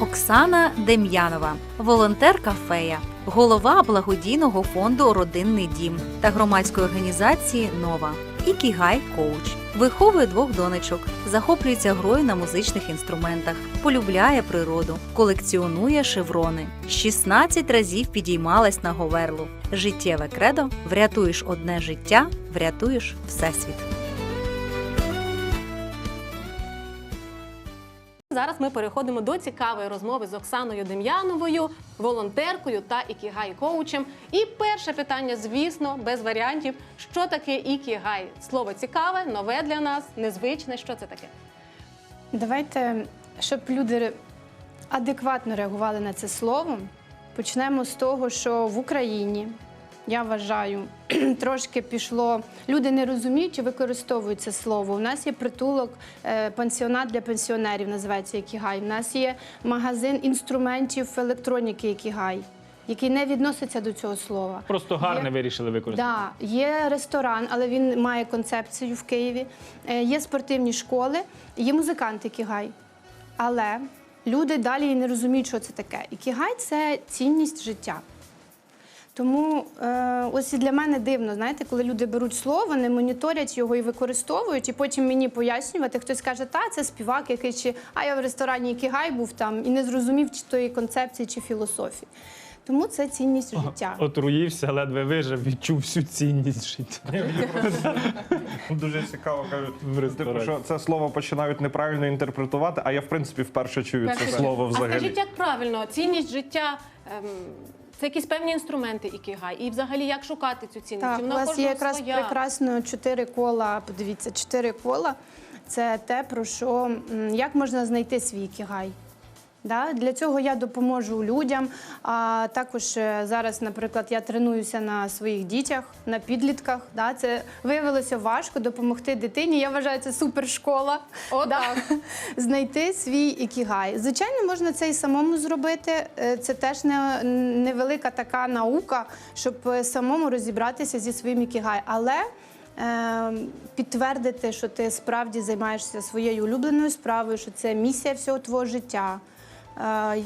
Оксана Дем'янова, волонтерка фея, голова благодійного фонду Родинний дім та громадської організації Нова. Ікігай коуч виховує двох донечок, захоплюється грою на музичних інструментах, полюбляє природу, колекціонує шеврони. 16 разів підіймалась на говерлу. Життєве кредо врятуєш одне життя, врятуєш всесвіт. Зараз ми переходимо до цікавої розмови з Оксаною Дем'яновою, волонтеркою та ікігай коучем. І перше питання, звісно, без варіантів: що таке ікігай? Слово цікаве, нове для нас, незвичне. Що це таке? Давайте, щоб люди адекватно реагували на це слово, почнемо з того, що в Україні, я вважаю, трошки пішло. Люди не розуміють і використовують це слово. У нас є притулок, е, пансіонат для пенсіонерів, називається Якігай. У нас є магазин інструментів електроніки Якігай, який не відноситься до цього слова. Просто гарне Є- вирішили використати. Да, є ресторан, але він має концепцію в Києві. Е, Є спортивні школи, є музиканти Кігай. Але люди далі не розуміють, що це таке. І Кігай це цінність життя. Тому е, ось і для мене дивно, знаєте, коли люди беруть слово, не моніторять його і використовують, і потім мені пояснювати, хтось каже, та це співак якийсь, чи а я в ресторані Кігай був там і не зрозумів чи тої концепції, чи філософії. Тому це цінність життя. Отруївся, ледве вижив, відчув всю цінність життя. Дуже цікаво кажуть, типу, що це слово починають неправильно інтерпретувати, а я в принципі вперше чую це слово А взагалі. скажіть, як правильно, цінність життя. Ем, це якісь певні інструменти ікігай. І взагалі як шукати цю цінність? Так, Чи у вас є якраз своя? прекрасно чотири кола. Подивіться, чотири кола це те, про що як можна знайти свій кігай. Да? Для цього я допоможу людям. А також е, зараз, наприклад, я тренуюся на своїх дітях, на підлітках. Да? Це виявилося важко допомогти дитині. Я вважаю, це супершкола. О, Да. так. Знайти свій ікігай. Звичайно, можна це і самому зробити. Е, Це теж не, невелика така наука, щоб е, самому розібратися зі своїм ікігай. Але е, підтвердити, що ти справді займаєшся своєю улюбленою справою, що це місія всього твого життя.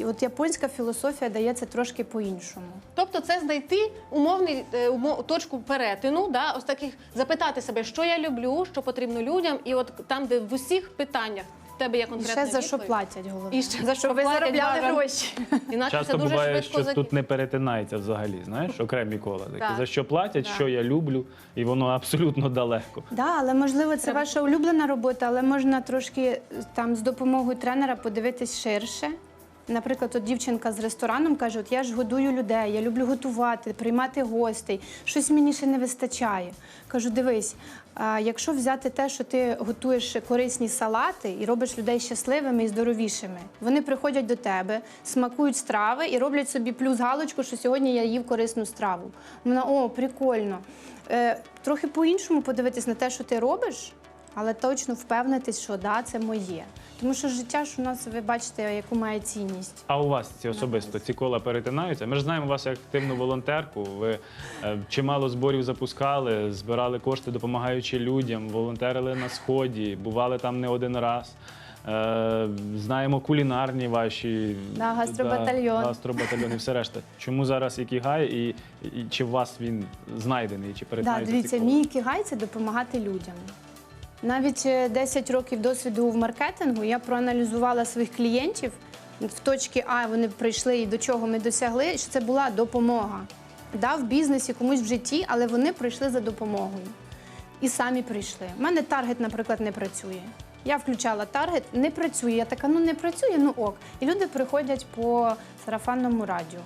І От японська філософія дає це трошки по-іншому. Тобто це знайти умовний е, умо- точку перетину, да, ось таких запитати себе, що я люблю, що потрібно людям, і от там, де в усіх питаннях в тебе є І конкретна ще за що платять головне. І ще за що ви заробляли да, гроші. Іначе Часто це дуже буває, швидко що зак- тут не перетинається взагалі, знаєш, окремі кола. Такі, Так. За що платять, Так. що я люблю, і воно абсолютно далеко. Да, але можливо це Треба- ваша улюблена робота, але можна трошки е, там з допомогою тренера подивитись ширше. Наприклад, от дівчинка з рестораном каже: От я ж годую людей, я люблю готувати, приймати гостей. Щось мені ще не вистачає. Кажу, дивись, якщо взяти те, що ти готуєш корисні салати і робиш людей щасливими і здоровішими, вони приходять до тебе, смакують страви і роблять собі плюс галочку, що сьогодні я їв корисну страву. Вона о, прикольно. Е, трохи по-іншому подивитись на те, що ти робиш, але точно впевнитись, що да, це моє. Тому що життя ж у нас, ви бачите, яку має цінність. А у вас ці особисто ці кола перетинаються? Ми ж знаємо вас як активну волонтерку. Ви е, чимало зборів запускали, збирали кошти, допомагаючи людям, волонтерили на сході, бували там не один раз. Е, знаємо кулінарні ваші Да, гастробатальйон. Да, гастробатальйон і все решта. Чому зараз Ікігай і, і чи у вас він знайдений, чи Да, перетинається дивіться, кола? мій кігай це допомагати людям. Навіть е, 10 років досвіду в маркетингу я проаналізувала своїх клієнтів в точці А вони прийшли і до чого ми досягли, що це була допомога. Да, в бізнесі комусь в житті, але вони прийшли за допомогою. І самі прийшли. У мене таргет, наприклад, не працює. Я включала таргет, не працює. Я така, ну не працює, ну ок. І люди приходять по сарафанному радіо.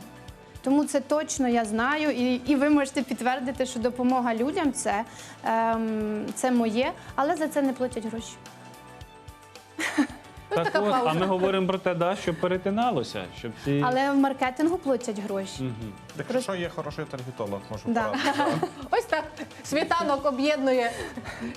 Тому це точно я знаю, і, і ви можете підтвердити, що допомога людям це, ем, це моє, але за це не платять гроші. Так така от, пауза. а ми говоримо про те, да, щоб перетиналося, щоб ці Але в маркетингу платять гроші. Мгм. Якщо що є хороший таргетолог, можу Да. порадити. Ось так світанок об'єднує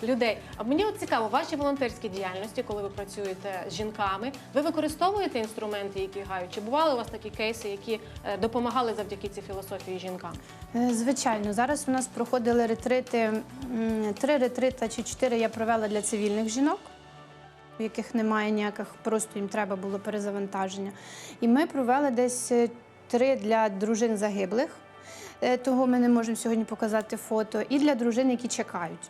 людей. А мені от цікаво, в вашій волонтерській діяльності, коли ви працюєте з жінками, ви використовуєте інструменти, які гають? Чи бували у вас такі кейси, які е, допомагали завдяки цій філософії жінкам? Е, Звичайно, зараз у нас проходили ретрити, м, три ретрита чи чотири я провела для цивільних жінок. У яких немає ніяких, просто їм треба було перезавантаження. І ми провели десь е, три для дружин загиблих. Е, Того ми не можемо сьогодні показати фото, і для дружин, які чекають.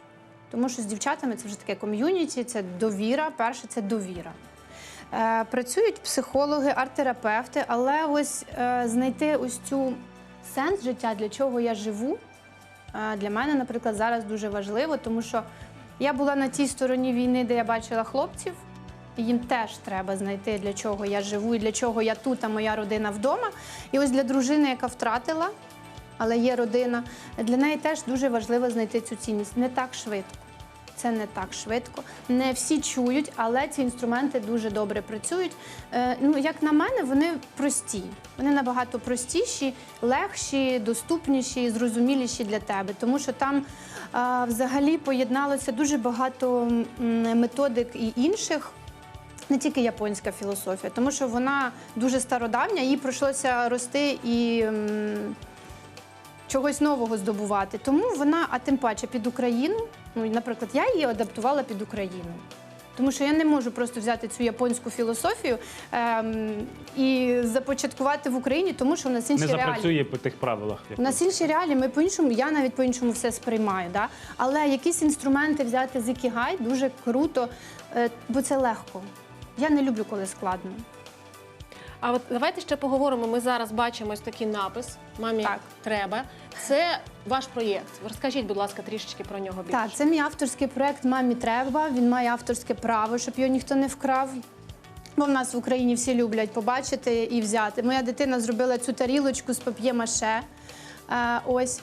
Тому що з дівчатами це вже таке ком'юніті, це довіра. Перше це довіра. Е, Працюють психологи, арт-терапевти, але ось знайти ось цю сенс життя, для чого я живу, для мене, наприклад, зараз дуже важливо, тому що я була на тій стороні війни, де я бачила хлопців. Їм теж треба знайти, для чого я живу і для чого я тут, а моя родина вдома. І ось для дружини, яка втратила, але є родина, для неї теж дуже важливо знайти цю цінність. Не так швидко. Це не так швидко. Не всі чують, але ці інструменти дуже добре працюють. Е, ну, як на мене, вони прості. Вони набагато простіші, легші, доступніші, зрозуміліші для тебе. Тому що там е, взагалі поєдналося дуже багато методик і інших. Не тільки японська філософія, тому що вона дуже стародавня, їй прийшлося рости і чогось нового здобувати. Тому вона, а тим паче під Україну. Ну, наприклад, я її адаптувала під Україну. Тому що я не можу просто взяти цю японську філософію ем, і започаткувати в Україні, тому що у нас інші Не реалії. запрацює по тих правилах. У нас інші реалії, ми по-іншому, я навіть по-іншому все сприймаю. Да? Але якісь інструменти взяти з ікігай дуже круто, е, бо це легко. Я не люблю, коли складно. А от давайте ще поговоримо. Ми зараз бачимо ось такий напис Мамі Так. треба. Це ваш проєкт. Розкажіть, будь ласка, трішечки про нього більше. Так, це мій авторський проект Мамі треба. Він має авторське право, щоб його ніхто не вкрав. Бо в нас в Україні всі люблять побачити і взяти. Моя дитина зробила цю тарілочку з пап'є-маше. Е, ось.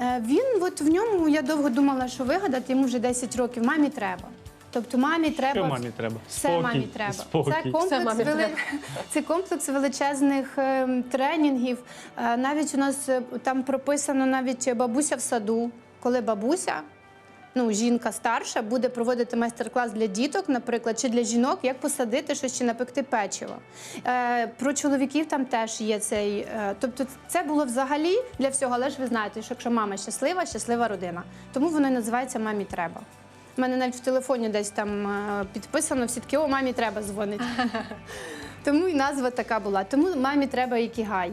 Е, він, от в ньому я довго думала, що вигадати, йому вже 10 років. Мамі треба. Тобто мамі треба. Що мамі треба? Все Спокій, мамі треба. спокій. Це комплекс, Все мамі вели- треба. це комплекс величезних ем, тренінгів. Е, Навіть у нас е, там прописано навіть бабуся в саду, коли бабуся. Ну, жінка старша буде проводити майстер-клас для діток, наприклад, чи для жінок, як посадити щось чи напекти печиво. Е, про чоловіків там теж є цей. Е, тобто, це було взагалі для всього, але ж ви знаєте, що якщо мама щаслива, щаслива родина. Тому воно і називається Мамі треба. У мене навіть в телефоні десь там е, підписано, всі такі, о, мамі треба дзвонить. Тому і назва така була. Тому мамі треба ікігай.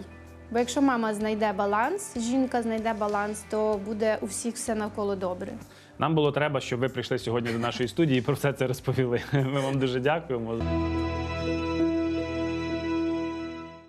Бо якщо мама знайде баланс, жінка знайде баланс, то буде у всіх все навколо добре. Нам було треба, щоб ви прийшли сьогодні до нашої студії і про все це розповіли. Ми вам дуже дякуємо.